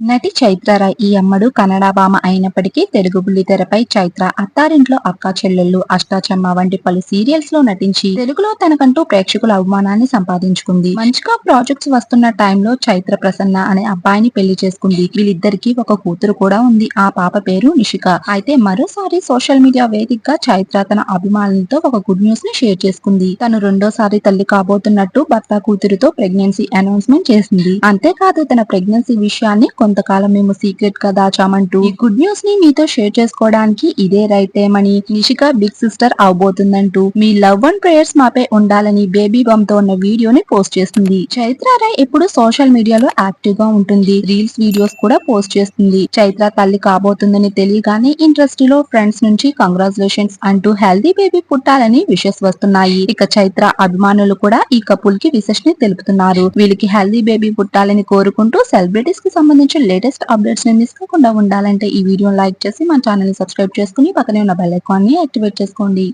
నటి చైత్ర రాయ్ ఈ అమ్మడు కన్నడ భామ అయినప్పటికీ తెలుగు బుల్లితెరపై చైత్ర అత్తారింట్లో అక్క చెల్లెళ్ళు అష్టాచమ్మ వంటి పలు సీరియల్స్లో నటించి తెలుగులో తనకంటూ ప్రేక్షకుల అవమానాన్ని సంపాదించుకుంది. మంచిగా ప్రాజెక్ట్స్ వస్తున్న టైంలో చైత్ర ప్రసన్న అనే అబ్బాయిని పెళ్ళి చేసుకుంది. వీళ్ళిద్దరికి ఒక కూతురు కూడా ఉంది. ఆ పాప పేరు నిషిక. అయితే మరోసారి సోషల్ మీడియా వేదికగా చైత్ర తన అభిమానులతో ఒక గుడ్ న్యూస్ని షేర్ చేసుకుంది. తను రెండోసారి తల్లి కాబోతున్నట్టు భర్త కూతురుతో ప్రెగ్నెన్సీ అనౌన్స్మెంట్ చేసింది. అంతేకాదు తన ప్రెగ్నెన్సీ విషయాన్ని కొంతకాలం మేము సీక్రెట్గా దాచామంటూ ఈ గుడ్ న్యూస్ని మీతో షేర్ చేసుకోవడానికి ఇదే రైట్ టైం అని నిషిక బిగ్ సిస్టర్ అవబోతుందంటూ. మీ లవ్ అండ్ ప్రేయర్స్ మాపై ఉండాలని బేబీ బమ్తో ఉన్న వీడియోని పోస్ట్ చేస్తుంది. చైత్ర రాయ్ ఇప్పుడు సోషల్ మీడియాలో యాక్టివ్గా ఉంటుంది. రీల్స్ వీడియోస్ కూడా పోస్ట్ చేస్తుంది. చైత్ర తల్లి కాబోతుందని తెలియగానే ఇండస్ట్రీలో ఫ్రెండ్స్ నుంచి కంగ్రాచులేషన్స్ అంటూ హెల్దీ బేబీ పుట్టాలని విషెస్ వస్తున్నాయి. ఇక చైత్ర అభిమానులు కూడా ఈ కపుల్కి విషెస్ని తెలుపుతున్నారు. వీళ్ళకి హెల్దీ బేబీ పుట్టాలని కోరుకుంటూ సెలబ్రిటీస్కి సంబంధించిన లేటెస్ట్ అప్డేట్స్ని మిస్ కాకుండా ఉండాలంటే ఈ వీడియో లైక్ చేసి మా ఛానల్ని సబ్స్క్రైబ్ చేసుకుని పక్కనే ఉన్న బెల్ ఐకాన్ని యాక్టివేట్ చేసుకోండి.